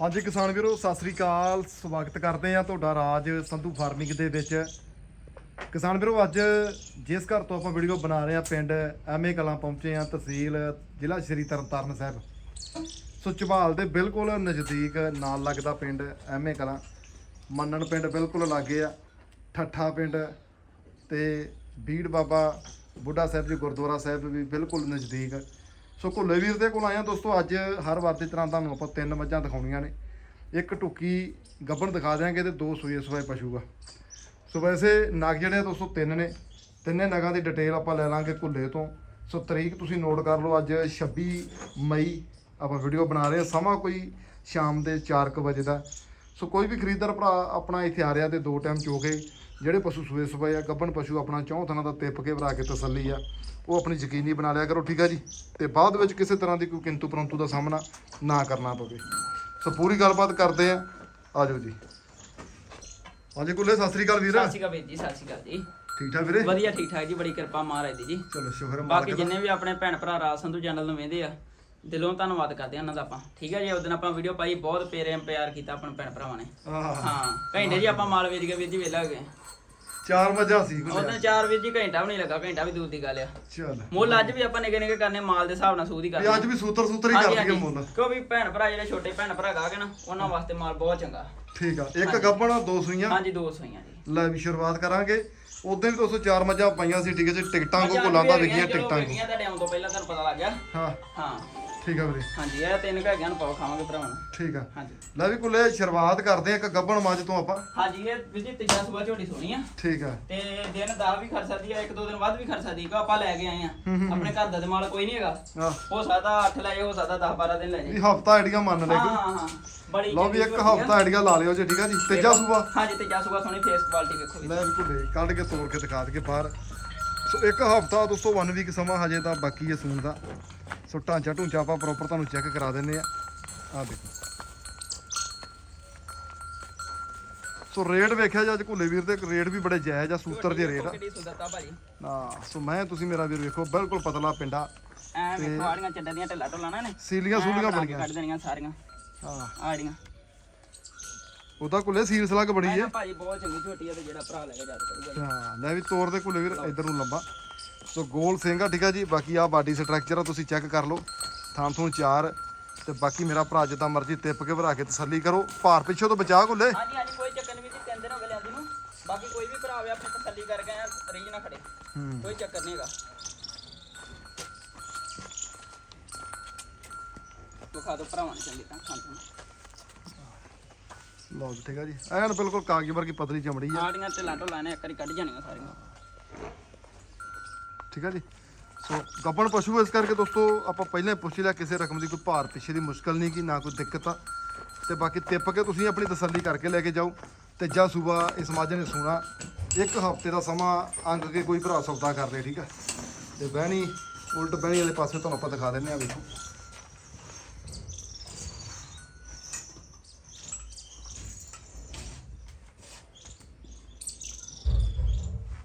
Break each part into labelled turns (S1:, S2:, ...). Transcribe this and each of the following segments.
S1: ਹਾਂਜੀ ਕਿਸਾਨ ਵੀਰੋ, ਸਤਿ ਸ੍ਰੀ ਅਕਾਲ। ਸਵਾਗਤ ਕਰਦੇ ਆ ਤੁਹਾਡਾ ਰਾਜ ਸੰਧੂ ਫਾਰਮਿੰਗ ਦੇ ਵਿੱਚ। ਕਿਸਾਨ ਵੀਰੋ, ਅੱਜ ਜਿਸ ਘਰ ਤੋਂ ਆਪਾਂ ਵੀਡੀਓ ਬਣਾ ਰਹੇ ਆ ਪਿੰਡ ਐਮਏ ਕਲਾਂ ਪਹੁੰਚੇ ਆ ਤਹਿਸੀਲ ਜ਼ਿਲ੍ਹਾ ਸ਼੍ਰੀ ਤਰਨਤਾਰਨ ਸਾਹਿਬ। ਸੋ ਝਬਾਲ ਦੇ ਬਿਲਕੁਲ ਨਜ਼ਦੀਕ ਨਾਲ ਲੱਗਦਾ ਪਿੰਡ ਐਮਏ ਕਲਾਂ। ਮੰਨਣ ਪਿੰਡ ਬਿਲਕੁਲ ਲਾਗੇ ਆ, ਠੱਠਾ ਪਿੰਡ ਤੇ ਬੀੜ ਬਾਬਾ ਬੁੱਢਾ ਸਾਹਿਬ ਜੀ ਗੁਰਦੁਆਰਾ ਸਾਹਿਬ ਵੀ ਬਿਲਕੁਲ ਨਜ਼ਦੀਕ। ਸੋ ਘੁੱਲੇ ਵੀਰ ਦੇ ਕੋਲ ਆਇਆ ਦੋਸਤੋ, ਅੱਜ ਹਰ ਵਾਰ ਦੀ ਤਰ੍ਹਾਂ ਤੁਹਾਨੂੰ ਆਪਾਂ ਤਿੰਨ ਮੱਝਾਂ ਦਿਖਾਉਣੀਆਂ ਨੇ। ਇੱਕ ਟੁੱਕੀ ਗੱਬਣ ਦਿਖਾ ਦਿਆਂਗੇ ਤੇ ਦੋ ਸੂਏ ਸੂਏ ਪਸ਼ੂਗਾ ਸੋ ਵੈਸੇ ਨਗ ਜਿਹੜੇ ਆ ਦੋਸਤੋ, ਤਿੰਨ ਨੇ। ਤਿੰਨੇ ਨਗਾਂ ਦੀ ਡਿਟੇਲ ਆਪਾਂ ਲੈ ਲਾਂਗੇ ਘੁੱਲੇ ਤੋਂ। ਸੋ ਤਰੀਕ ਤੁਸੀਂ ਨੋਟ ਕਰ ਲਓ, ਅੱਜ 26 ਮਈ ਆਪਾਂ ਵੀਡੀਓ ਬਣਾ ਰਹੇ ਹਾਂ ਸਮਾਂ ਕੋਈ ਸ਼ਾਮ ਦੇ 4:00 ਵਜੇ ਦਾ। ਸੋ ਕੋਈ ਵੀ ਖਰੀਦਦਾਰ ਭਰਾ ਆਪਣਾ ਇੱਥੇ ਆ ਰਿਹਾ ਤੇ ਦੋ ਟਾਈਮ ਚੋ ਕੇ ਜਿਹੜੇ ਪਸ਼ੂ ਸੂਏ ਸੂਏ ਆ ਗੱਬਣ ਪਸ਼ੂ ਆਪਣਾ ਚੌਂ ਥਣਾ ਦਾ ਤਿੱਪ ਕੇ ਭਰਾ ਕੇ ਤਸੱਲੀ ਆ ਉਹ ਆਪਣੀ ਯਕੀਨੀ ਬਣਾ ਲਿਆ ਕਰੋ ਠੀਕ ਆ ਜੀ? ਤੇ ਬਾਅਦ ਵਿੱਚ ਕਿਸੇ ਤਰ੍ਹਾਂ ਦੀ ਕੋਈ ਕਿੰਤੂ ਪਰੰਤੂ ਦਾ ਸਾਹਮਣਾ ਨਾ ਕਰਨਾ ਪਵੇ। ਸੋ ਪੂਰੀ ਗੱਲਬਾਤ ਕਰਦੇ ਆ। ਆਜੋ ਜੀ। ਹਾਂਜੀ ਕੁੱਲੇ ਸਤਿ ਸ੍ਰੀ ਅਕਾਲ ਵੀਰ।
S2: ਸਤਿ ਸ਼੍ਰੀ ਅਕਾਲ ਵੀਰ ਜੀ ਸਤਿ ਸ਼੍ਰੀ ਅਕਾਲ ਜੀ।
S1: ਠੀਕ ਠਾਕ ਵੀਰੇ?
S2: ਵਧੀਆ ਠੀਕ ਠਾਕ ਜੀ ਬੜੀ ਕਿਰਪਾ ਮਹਾਰਾਜ ਦੀ ਜੀ।
S1: ਚਲੋ ਸ਼ੁਕਰ
S2: ਬਾਕੀ
S1: ਮਾਲਕ ਦਾ।
S2: ਜਿੰਨੇ ਵੀ ਆਪਣੇ ਭੈਣ ਭਰਾ ਰਾਜ ਸੰਧੂ ਚੈਨਲ ਨੂੰ ਵੇਖਦੇ ਆ ਦਿਲੋਂ ਧੰਨਵਾਦ ਕਰਦੇ ਆ ਉਹਨਾਂ ਦਾ ਆਪਾਂ। ਠੀਕ ਹੈ ਜੀ ਉਸ ਦਿਨ ਆਪਾਂ ਵੀਡੀਓ ਪਾਈ ਬਹੁਤ ਪੇਰੇ ਪਿਆਰ ਕੀਤਾ ਆਪਣੇ ਭੈਣ ਭਰਾਵਾਂ ਨੇ।
S1: ਆਹ
S2: ਹਾਂ ਘੰਟੇ ਜੀ ਆਪਾਂ ਮਾਲ ਵੇਚ ਕੇ ਵੀਰ ਜੀ ਵੇਲਾ ਗਏ।
S1: ਚਾਰ ਮੱਝਾਂ ਸੀ
S2: ਉਸ ਦਿਨ ਚਾਰ ਵੀਰ ਜੀ ਘੰਟਾ ਵੀ ਨਹੀਂ ਲੱਗਾ ਘੰਟਾ ਵੀ ਦੂਰ ਦੀ ਗੱਲ ਆ।
S1: ਚੱਲ।
S2: ਮੁੱਲ ਅੱਜ ਵੀ ਆਪਾਂ ਨਿੱਕੇ ਨਿੱਕੇ ਕਰਨੇ ਮਾਲ ਦੇ ਹਿਸਾਬ ਨਾਲ ਸੂਦ ਹੀ ਕਰਦੇ
S1: ਅੱਜ ਵੀ ਸੂਤਰ ਸੂਤਰ ਹੀ
S2: ਹਾਂਜੀ,
S1: ਕਰ ਲਈਏ
S2: ਹਾਂਜੀ।
S1: ਮੁੱਲ।
S2: ਕਿਉਂ ਵੀ ਭੈਣ ਭਰਾ ਜਿਹੜੇ ਛੋਟੇ ਭੈਣ ਭਰਾ ਗਾਹਕ ਨਾ ਉਹਨਾਂ ਵਾਸਤੇ ਮਾਲ ਬਹੁਤ ਚੰਗਾ।
S1: ਠੀਕ ਆ ਇੱਕ ਗੱਬਣ ਦੋ ਸੂਈਆਂ।
S2: ਹਾਂਜੀ ਦੋ ਸੋਈਆਂ ਜੀ।
S1: ਲੈ ਵੀ ਸ਼ੁਰੂਆਤ ਕਰਾਂਗੇ। ਉਦੋਂ ਵੀ ਦੋਸਤੋ ਚਾਰ ਮੱਝਾਂ ਪਾਈਆਂ ਸੀ ਠੀਕ ਹੈ ਜੀ। ਟਿਕਟਾਂ ਕੋ ਕੋਲਾਂ ਦਾ ਵਿਕੀਆਂ ਟਿਕਟਾਂ ਕੋ
S2: ਤੁਹਾਡੇ ਆਉਣ ਤੋਂ ਪਹਿਲਾਂ ਤੁਹਾਨੂੰ ਪਤਾ ਲੱਗ ਗਿਆ।
S1: ਹਾਂ।
S2: ਹਾਂ।
S1: ਠੀਕ ਆ ਵੀਰੇ।
S2: ਹਾਂਜੀ ਇਹ ਤਿੰਨ ਘਾਗਿਆਂ ਨੂੰ ਪਾਓ ਖਾਵਾਂਗੇ ਭਰਾਵਾਂ ਨੂੰ।
S1: ਠੀਕ ਆ।
S2: ਹਾਂਜੀ।
S1: ਲੈ ਵੀ ਕੁੱਲੇ ਸ਼ੁਰੂਆਤ ਕਰਦੇ ਆ ਇੱਕ ਗੱਬਣ ਮੱਝ ਤੋਂ ਆਪਾਂ।
S2: ਹਾਂਜੀ ਇਹ ਵੀਰ ਜੀ ਤੀਜਾ ਸੂਆ ਝੋਟੀ ਸੋਣੀ ਆ।
S1: ਠੀਕ ਆ।
S2: ਤੇ ਦਿਨ 10 ਵੀ ਖੜ ਸਕਦੀ ਆ ਇੱਕ ਦੋ ਦਿਨ ਵੱਧ ਵੀ ਖੜ ਸਕਦੀ ਆ ਆਪਾਂ ਲੈ ਕੇ ਆਏ ਆ। ਆਪਣੇ ਘਰ ਦਾ ਤੇ ਮਾਲ ਕੋਈ ਨਹੀਂ ਹੈਗਾ।
S1: ਆ
S2: ਹੋ ਸਕਦਾ 8 ਲੈ ਜਾਏ ਹੋ ਸਕਦਾ 10 12 ਦਿਨ ਲੈ ਜਾਏ
S1: ਇਹ ਹਫਤਾ ਆਈਡੀਆ ਮੰਨ ਲੈ
S2: ਹਾਂ
S1: ਕੋਈ।
S2: ਹਾਂ ਹਾਂ ਬੜੀ
S1: ਲਓ ਵੀ
S2: ਚੰਗੀ
S1: ਇੱਕ
S2: ਝੋਟੀ ਆ।
S1: ਹਫਤਾ ਆਈਡੀਆ ਲਾ ਲਿਓ ਜੀ ਠੀਕ ਆ ਜੀ। ਤੀਜਾ ਸੂਆ।
S2: ਹਾਂਜੀ ਤੀਜਾ ਸੂਆ ਸੋਹਣੀ ਫੇਸ ਕੁਆਲਿਟੀ ਵੇਖੋ ਜੀ।
S1: ਲੈ ਵੀ ਕੁੱਲੇ ਕੱਢ ਕੇ ਤੋੜ ਕੇ ਦਿਖਾ ਦਈਏ ਬਾਹਰ। ਸੋ ਇੱਕ ਹਫਤਾ ਦੋਸਤੋ 1 ਵੀਕ ਸਮਾਂ ਹਜੇ ਤਾਂ ਬਾਕੀ ਹੈ ਸੂਣ ਦਾ। ਸੋ ਢਾਂਚਾ ਢੂੰਚਾ ਆਪਾਂ ਪ੍ਰੋਪਰ ਤੁਹਾਨੂੰ ਚੈੱਕ ਕਰਾ ਦਿੰਨੇ ਆ ਆ ਦੇਖੋ। ਸੋ ਰੇਟ ਵੇਖਿਆ ਜੀ ਅੱਜ ਘੁੱਲੇ ਵੀਰ ਦੇ ਰੇਟ ਵੀ ਬੜੇ ਜਾਇਜ਼ ਆ ਸੂਤਰ ਦੇ ਰੇਟ ਆ।
S2: ਕਿਹੜੀ ਸੁੰਦਰਤਾ ਭਾਜੀ?
S1: ਨਾ ਸੋ ਮੈਂ ਤੁਸੀਂ ਮੇਰਾ ਵੀਰ ਵੇਖੋ ਬਿਲਕੁਲ ਪਤਲਾ ਪਿੰਡਾ।
S2: ਐ ਵੇਖੋ ਆੜੀਆਂ ਚੱਡਾਂ ਦੀਆਂ ਢਿੱਲਾ ਢੋਲਾ ਨਾ ਨੇ
S1: ਸੀਲੀਆਂ ਸੂਲੀਆਂ
S2: ਬਣਾ
S1: ਬੜੀਆਂ
S2: ਕੱਢ ਦੇਣੀਆਂ ਸਾਰੀਆਂ।
S1: ਹਾਂ।
S2: ਆੜੀਆਂ।
S1: ਉਹਦਾ ਘੁੱਲੇ ਸੀਲ ਸਲੱਗ ਬੜੀ
S2: ਮੈਂ
S1: ਹੈ
S2: ਭਾਜੀ ਬਹੁਤ ਚੰਗੀ ਝੋਟੀ ਆ ਤੇ ਜਿਹੜਾ ਭਰਾ ਲੈ ਕੇ ਜਾ।
S1: ਹਾਂ ਲੈ ਵੀ ਤੋਰ ਦੇ ਘੁੱਲੇ ਵੀਰ ਇਧਰ ਨੂੰ ਲੰਬਾ। ਸੋ ਗੋਲ ਸਿੰਘ ਆ ਠੀਕ ਆ ਜੀ? ਬਾਕੀ ਆ ਬਾਡੀ ਸਟਰਕਚਰ ਆ ਤੁਸੀਂ ਚੈੱਕ ਕਰ ਲਓ। ਥਾਂ ਥੂੰ ਚਾਰ ਤੇ ਬਾਕੀ ਮੇਰਾ ਭਰਾ ਜਿੱਦਾਂ ਮਰਜ਼ੀ ਤਿੱਪ ਕੇ ਭਰਾ ਕੇ ਤਸੱਲੀ ਕਰੋ। ਭਾਰ ਪਿੱਛੋਂ ਤੋਂ ਬਚਾ ਘੁੱਲੇ।
S2: ਹਾਂਜੀ ਹਾਂਜੀ ਕੋਈ ਚੱਕਰ ਨਹੀਂ ਵੀ ਜੀ ਤਿੰਨ ਦਿਨ ਹੋ ਗਏ ਲਿਆਂਦੀ ਨੂੰ। ਬਾਕੀ ਕੋਈ ਵੀ ਭਰਾ ਆਵੇ ਆਪਣੀ ਤਸੱਲੀ ਕਰਕੇ ਆ ਰੀਜ ਨਾ ਖੜੇ।
S1: ਹੂੰ।
S2: ਕੋਈ ਚੱਕਰ ਨਹੀਂ ਹੈਗਾ। ਵਿਖਾ ਦੋ ਭਰਾਵਾਂ ਨੂੰ ਚੰਗੀ ਤਰ੍ਹਾਂ ਖਾਂਦੇ
S1: ਲਓ ਜੀ ਠੀਕ ਆ ਜੀ। ਐਨ ਬਿਲਕੁਲ ਕਾਗਜ਼ ਵਰਗੀ ਪਤਲੀ ਚਮੜੀ ਆ।
S2: ਆੜੀਆਂ ਤੇ ਲਾਟੋ ਲਾਣੇ ਇੱਕ ਵਾਰੀ ਕੱਢ ਜਾਣੀਆਂ ਸਾਰੀਆਂ।
S1: ਠੀਕ ਹੈ ਜੀ? ਸੋ ਗੱਬਣ ਪਸ਼ੂ ਇਸ ਕਰਕੇ ਦੋਸਤੋ, ਆਪਾਂ ਪਹਿਲਾਂ ਹੀ ਪੁੱਛ ਲਿਆ ਕਿਸੇ ਰਕਮ ਦੀ ਕੋਈ ਭਾਰ ਪਿੱਛੇ ਦੀ ਮੁਸ਼ਕਲ ਨਹੀਂ ਕੀ ਨਾ ਕੋਈ ਦਿੱਕਤ ਆ। ਤੇ ਬਾਕੀ ਤਿੱਪ ਕੇ ਤੁਸੀਂ ਆਪਣੀ ਤਸੱਲੀ ਕਰਕੇ ਲੈ ਕੇ ਜਾਓ ਤੇ ਜਾ ਸੂਬਾ ਇਸ ਮਾਝੇ ਨੇ ਸੁਣਾ। ਇੱਕ ਹਫ਼ਤੇ ਦਾ ਸਮਾਂ ਅੰਗ ਕੇ ਕੋਈ ਭਰਾ ਸੌਦਾ ਕਰ ਲੇ, ਠੀਕ ਆ? ਤੇ ਬਹਿਣੀ, ਉਲਟ ਬਹਿਣੀ ਵਾਲੇ ਪਾਸੇ ਤੁਹਾਨੂੰ ਆਪਾਂ ਦਿਖਾ ਦਿੰਨੇ ਆ, ਵੇਖੋ।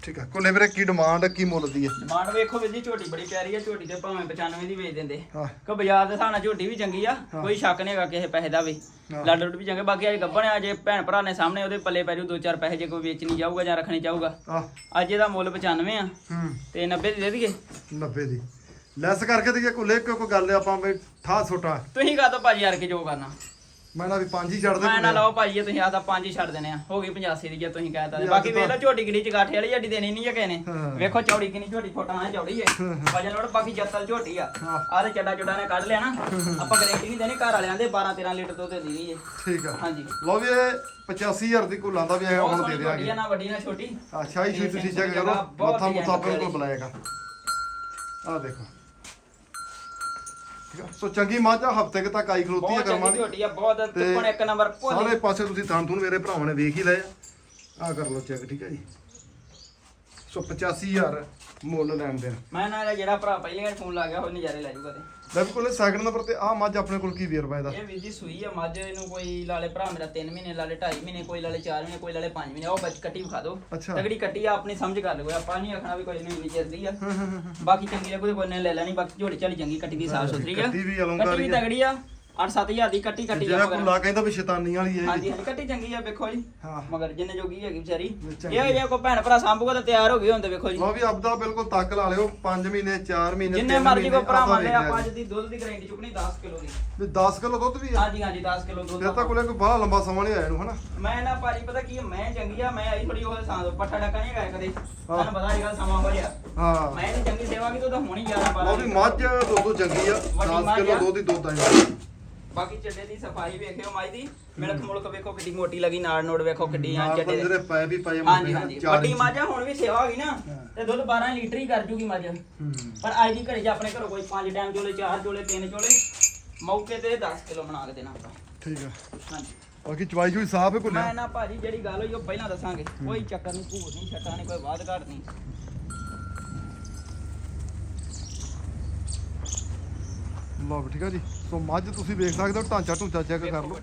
S1: ਠੀਕ ਆ। ਕੋਲੇ ਵੀਰੇ ਕੀ ਡਿਮਾਂਡ ਕੀ ਮੁੱਲ ਦੀ ਹੈ
S2: ਡਿਮਾਂਡ ਵੇਖੋ ਵੀਰ ਜੀ ਝੋਟੀ ਬੜੀ ਪਿਆਰੀ ਆ ਝੋਟੀ ਤੇ ਭਾਵੇਂ 95 ਦੀ ਵੇਚ ਦਿੰਦੇ।
S1: ਹਾਂ।
S2: ਕੋ ਬਾਜ਼ਾਰ ਦੇ ਹਿਸਾਬ ਨਾਲ ਝੋਟੀ ਵੀ ਚੰਗੀ ਆ ਕੋਈ ਸ਼ੱਕ ਨਹੀਂ ਹੈਗਾ ਕਿਸੇ ਪੈਸੇ ਦਾ ਵੀ।
S1: ਹਾਂ।
S2: ਲੱਡ ਲੁੱਡ ਵੀ ਚੰਗੇ ਬਾਕੀ ਅੱਜ ਗੱਬਣ ਆ ਜੇ ਭੈਣ ਭਰਾ ਨੇ ਸਾਹਮਣੇ ਉਹਦੇ ਪੱਲੇ ਪੈ ਜੂ ਦੋ ਚਾਰ ਪੈਸੇ ਜੇ ਕੋਈ ਵੇਚਣੀ ਜਾਊਗਾ ਜਾਂ ਰੱਖਣੀ ਚਾਹੂਗਾ
S1: ਆ
S2: ਅੱਜ ਇਹਦਾ ਮੁੱਲ 95 ਆ।
S1: ਹੂੰ।
S2: ਤੇ 90 ਦੀ ਦੇ ਦਈਏ।
S1: 90 ਦੀ। ਲੈਸ ਕਰਕੇ ਤੇ ਕੋਲੇ ਕੋਈ ਗੱਲ ਆਪਾਂ ਵੀ ਠਾ ਛੋਟਾ
S2: ਤੁਸੀਂ ਕਹਦੋ ਭਾਜੀ ਯਾਰ ਕੇ ਜੋ ਕਰਨਾ?
S1: ਮੈਂ ਨਾ ਵੀ ਪੰਜ ਹੀ ਛੱਡ ਦੇ
S2: ਮੈਂ ਨਾ। ਲਾਓ ਭਾਜੀ ਜੇ ਤੁਸੀਂ ਆਦਾ ਪੰਜ ਹੀ ਛੱਡ ਦੇਣੇ ਆ। ਹੋ ਗਈ 85 ਦੀ ਜੇ ਤੁਸੀਂ ਕਹਿਤਾ ਤੇ। ਬਾਕੀ
S1: ਤਾਂ-
S2: ਵੇਖ ਲਓ ਝੋਟੀ ਕਿਹੜੀ ਚਗਾਠੇ ਵਾਲੀ ਝੱਡੀ ਦੇਣੀ ਨਹੀਂ ਹੈ ਕਿਸੇ ਨੇ।
S1: ਹਾਂ।
S2: ਵੇਖੋ ਚੌੜੀ ਕਿੰਨੀ ਝੋਟੀ ਫੋਟਾ ਨਾਲ ਚੌੜੀ ਹੈ ਵਜਨ ਲੋੜ ਬਾਕੀ ਜੱਤਲ ਝੋਟੀ ਆ।
S1: ਹਾਂ।
S2: ਆਹ ਤੇ ਚੱਡਾ ਚੁੱਡਾ ਨੇ ਕੱਢ ਲਿਆ ਨਾ। ਆਪਾਂ ਗਰੰਟੀ ਨਹੀਂ ਦੇਣੀ ਘਰ ਵਾਲਿਆਂ ਦੇ 12 13 ਲੀਟਰ ਦੁੱਧ ਦੀ ਨਹੀਂ ਹੈ
S1: ਠੀਕ ਆ।
S2: ਹਾਂਜੀ।
S1: ਲਓ ਵੀ ਇਹ 85000 ਦੀ ਕੋਲਾਂ ਦਾ ਵੀ
S2: ਬਹੁਤ
S1: ਹੁਣ ਦੇ ਦਿਆਂਗੇ।
S2: ਆ ਨਾ ਵੱਡੀ ਨਾ ਛੋਟੀ।
S1: ਆ ਸ਼ਾਹੀ ਸ਼ੂਈ ਤੁਸੀਂ ਚੈੱਕ ਕਰੋ ਮੱਥਾ ਮੁੱਥਾ ਬਿਲਕੁਲ ਬਲਾਏਗਾ। ਆ ਦੇਖੋ। ਆ ਸੋ ਚੰਗੀ ਮਾਝ ਆ ਹਫ਼ਤੇ ਕ ਤੱਕ ਆਈ ਖਲੋਤੀ ਹੈ
S2: ਬਹੁਤ
S1: ਕਰਮਾਂ
S2: ਚੰਗੀ
S1: ਦੀ।
S2: ਝੋਟੀ ਆ ਬਹੁਤ
S1: ਤੇ
S2: ਇੱਕ ਨੰਬਰ ਭੋਲੀ।
S1: ਸਾਰੇ ਪਾਸੇ ਤੁਸੀਂ ਥਾਂ ਥੂਨ ਮੇਰੇ ਭਰਾਵਾਂ ਨੇ ਵੇਖ ਹੀ ਲਏ ਆ। ਆ ਕਰ ਲਓ ਚੈੱਕ ਠੀਕ ਹੈ ਜੀ। ਸੋ 85000 ਮੁੱਲ ਲੈਣ ਦੇ
S2: ਮੈਂ ਨਾ ਜਿਹੜਾ ਭਰਾ ਪਹਿਲੇ ਫੋਨ ਲਾ ਗਿਆ ਉਹ ਨਜ਼ਾਰੇ ਲੈ ਜੂਗਾ ਤੇ।
S1: ਬਿਲਕੁਲ ਸੈਕਿੰਡ ਨੰਬਰ ਤੇ ਆ ਮੱਝ ਆਪਣੇ ਕੋਲ ਕੀ ਵੇਰਵਾ ਇਹਦਾ
S2: ਇਹ ਵੀਰ ਜੀ ਸੂਈ ਆ ਮੱਝ ਇਹਨੂੰ ਕੋਈ ਲਾਲੇ ਭਰਾ ਮੇਰਾ 3 ਮਹੀਨੇ ਲਾਲੇ 2.5 ਮਹੀਨੇ ਕੋਈ ਲਾਲੇ 4 ਮਹੀਨੇ ਕੋਈ ਲਾਲੇ 5 ਮਹੀਨੇ ਉਹ ਬੱਚ ਕੱਟੀ ਵਿਖਾ ਦਿਓ।
S1: ਅੱਛਾ।
S2: ਤਗੜੀ ਕੱਟੀ ਆ ਆਪਣੀ ਸਮਝ ਕਰ ਲਿਓ ਆਪਾਂ ਨਹੀਂ ਆਖਣਾ ਵੀ ਕੋਈ ਨਹੀਂ ਇੰਨੀ ਚਿਰਦੀ ਆ। ਬਾਕੀ ਚੰਗੀ ਲੱਗੂ ਤੇ ਕੋਈ ਨੇ ਲੈ ਲੈਣੀ ਬਾਕੀ ਝੋੜੀ ਚਾਲੀ ਚੰਗੀ ਕੱਟੀ ਦੀ ਸਾਫ਼ ਸੁਥਰੀ ਆ।
S1: ਕੱਟੀ ਵੀ ਅਲੰਕਾਰੀ
S2: ਕੱਟੀ ਵੀ
S1: ਆ।
S2: ਤਗੜੀ ਆ। 8-7000 ਦੀ ਕੱਟੀ ਕੱਟੀ
S1: ਜਿਹੜਾ
S2: ਮਗਰ
S1: ਕੁੱਲਾ ਕਹਿੰਦਾ ਵੀ ਸ਼ੈਤਾਨੀ ਵਾਲੀ ਹੈ
S2: ਹਾਂਜੀ ਹਾਂਜੀ ਕੱਟੀ ਚੰਗੀ ਆ ਵੇਖੋ ਜੀ।
S1: ਹਾਂ।
S2: ਮਗਰ ਜਿੰਨੇ ਜੋਗੀ ਹੈਗੀ ਵਿਚਾਰੀ।
S1: ਚੰਗੀ
S2: ਇਹ ਜੇ ਕੋ ਭੈਣ ਭਰਾ ਸਾਂਭੂਗਾ ਤਾਂ ਤਿਆਰ ਹੋ ਗਏ ਹੁੰਦੇ ਵੇਖੋ ਜੀ।
S1: ਲਓ ਵੀ ਆਪਦਾ ਬਿਲਕੁਲ ਤੱਕ ਲਾ ਲਿਓ 5 ਮਹੀਨੇ 4 ਮਹੀਨੇ
S2: ਜਿੰਨੇ
S1: ਤਿੰਨ
S2: ਮਰਜ਼ੀ ਕੋ
S1: ਮਹੀਨੇ
S2: ਭਰਾ ਮੰਨ ਆਪਾਂ
S1: ਲਿਆ
S2: ਅੱਜ ਦੀ ਦੁੱਧ ਦੀ ਗਰੰਟੀ ਚੁੱਕਣੀ 10 ਕਿਲੋ ਦੀ।
S1: ਵੀ 10 ਕਿਲੋ ਦੁੱਧ ਵੀ ਆ
S2: ਹਾਂਜੀ ਹਾਂਜੀ 10 ਕਿਲੋ ਦੁੱਧ
S1: ਫਿਰ ਤਾਂ ਕੋਲੇ ਕੋਈ ਬਾਹਲਾ ਲੰਬਾ ਸਮਾਂ ਨਹੀਂ ਆਇਆ ਇਹਨੂੰ ਹਨਾ?
S2: ਮੈਂ ਨਾ ਭਾਜੀ ਪਤਾ ਕੀ ਆ, ਮੈਂ ਚੰਗੀ ਆ ਮੈਂ ਆਈ ਥੋੜੀ ਉਹ ਸਾਂ ਪੱਠਾ ਡੱਕਾ ਨਹੀਂ ਹੈਗਾ ਕਦੇ ਤੁਹਾਨੂੰ ਪਤਾ ਇਹ ਗੱਲ ਸਮਾਂ ਹੋ ਗਿਆ
S1: ਹਾਂ।
S2: ਮੈਂ ਨਹੀਂ ਚੰਗੀ ਸੇਵਾ ਕੀਤੀ ਉਹ ਤਾਂ ਹੋਣੀ ਜ਼ਿਆਦਾ
S1: ਲਓ ਵੀ ਮੱਝ ਦੁੱਧ ਚੰਗੀ ਆ
S2: ਵੱਡੀ
S1: 10
S2: ਮੱਝ
S1: ਕਿਲੋ
S2: ਆ।
S1: ਦੁੱਧ ਹੀ ਦੁੱਧ ਆ
S2: ਬਾਕੀ ਚੱਡੇ ਦੀ ਸਫ਼ਾਈ ਵੇਖਿਓ ਮਾਈ ਦੀ। ਮਿਲਕ ਮੁਲਕ ਵੇਖੋ ਕਿੱਡੀ ਮੋਟੀ ਲੱਗੀ ਨਾੜ ਨੋੜ ਵੇਖੋ ਕਿੱਡੀ ਆ ਚੱਡੇ। ਦੇ
S1: ਪੈ ਵੀ ਪਏ
S2: ਹਾਂਜੀ ਹਾਂਜੀ। ਵੱਡੀ। ਮੱਝ ਹੁਣ ਵੀ ਸੇਵਾ ਹੋ ਗਈ ਨਾ। ਤੇ ਦੁੱਧ 12 ਲੀਟਰ ਹੀ ਕਰ ਜੂਗੀ ਮੱਝ। ਪਰ ਅੱਜ ਦੀ ਘੜੀ 'ਚ ਆਪਣੇ ਘਰੋਂ ਕੋਈ 5 ਟਾਈਮ ਚੋਲੇ 4 ਚੋਲੇ 3 ਚੋਲੇ ਮੌਕੇ ਤੇ 10 ਕਿਲੋ ਬਣਾ ਕੇ ਦੇਣਾ ਆਪਾਂ।
S1: ਠੀਕ ਆ।
S2: ਹਾਂਜੀ।
S1: ਬਾਕੀ ਚਵਾਈ ਚੂਈ ਸਾਫ਼ ਹੈ ਕੁੱਲਿਆ
S2: ਮੈਂ ਨਾ ਭਾਜੀ ਜਿਹੜੀ ਗੱਲ ਹੋਈ ਉਹ ਪਹਿਲਾਂ ਦੱਸਾਂਗੇ। ਕੋਈ ਚੱਕਰ ਨਹੀਂ ਭੂਤ ਨਹੀਂ ਛੱਟਾ ਨਹੀਂ ਕੋਈ ਵਾਦ ਘਾਟ ਨਹੀਂ।
S1: ਲਓ ਠੀਕ ਆ ਜੀ। ਸੋ ਮੱਝ ਤੁਸੀਂ ਵੇਖ ਸਕਦੇ ਹੋ ਢਾਂਚਾ ਢੂੰਚਾ ਚੈੱਕ ਕਰ ਲਓ।